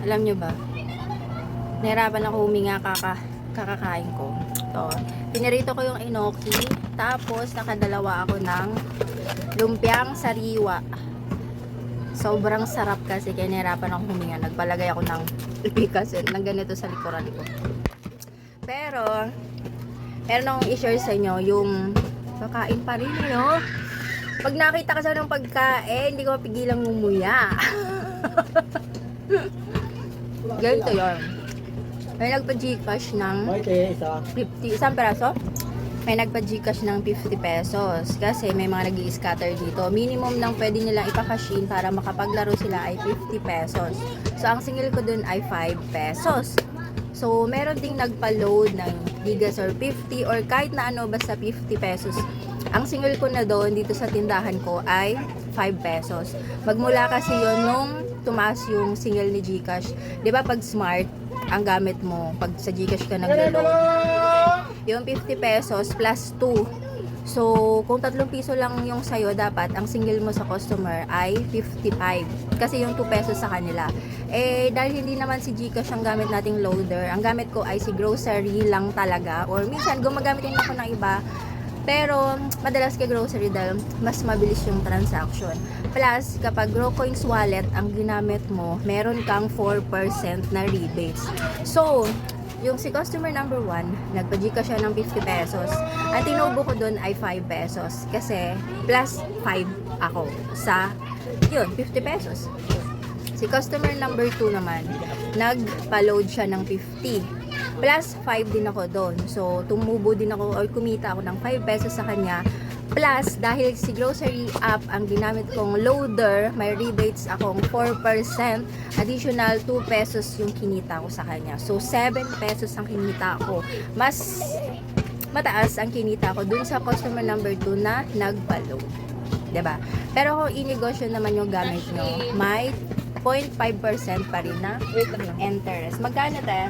Alam nyo ba? Nahirapan ako huminga kaka, kakakain ko. To. Pinirito ko yung inoki. Tapos, nakadalawa ako ng lumpiang sariwa. Sobrang sarap kasi kaya nahirapan ako huminga. Nagpalagay ako ng pikas ng ganito sa likuran ko. Pero, meron akong i-share sa inyo yung kakain pa rin, no? Pag nakita ka sa ng pagkain, hindi ko mapigilang ngumuya. Ganito yun. May nagpa-gcash ng Maite, isa. 50, isang peraso? May nagpa-gcash ng 50 pesos. Kasi may mga nag scatter dito. Minimum lang pwede nilang ipakash in para makapaglaro sila ay 50 pesos. So, ang singil ko dun ay 5 pesos. So, meron ding nagpa-load ng gigas or 50 or kahit na ano basta 50 pesos. Ang single ko na doon dito sa tindahan ko ay 5 pesos. Magmula kasi yon nung tumaas yung single ni Gcash. 'Di ba pag smart ang gamit mo pag sa Gcash ka naglo-load? Yung 50 pesos plus 2. So, kung 3 piso lang yung sayo, dapat ang single mo sa customer ay 55. Kasi yung 2 pesos sa kanila. Eh, dahil hindi naman si Gcash ang gamit nating loader, ang gamit ko ay si grocery lang talaga. Or minsan, gumagamit din ako ng iba. Pero, madalas kay grocery dahil mas mabilis yung transaction. Plus, kapag Growcoins wallet ang ginamit mo, meron kang 4% na rebates. So, yung si customer number 1, nagpa-gcash siya ng 50 pesos. Ang tinubo ko doon ay 5 pesos. Kasi, plus 5 ako sa, yun, 50 pesos. Si customer number 2 naman, nagpa-load siya ng 50. Plus 5 din ako doon. So, tumubo din ako or kumita ako ng 5 pesos sa kanya. Plus, dahil si grocery app ang ginamit kong loader, may rebates akong 4%. Additional 2 pesos yung kinita ko sa kanya. So, 7 pesos ang kinita ko. Mas mataas ang kinita ko dun sa customer number 2 na nagpa-load. 'Di ba? Pero kung inegosyo naman yung gamit nyo, may 0.5% pa rin na interest. Magkano te?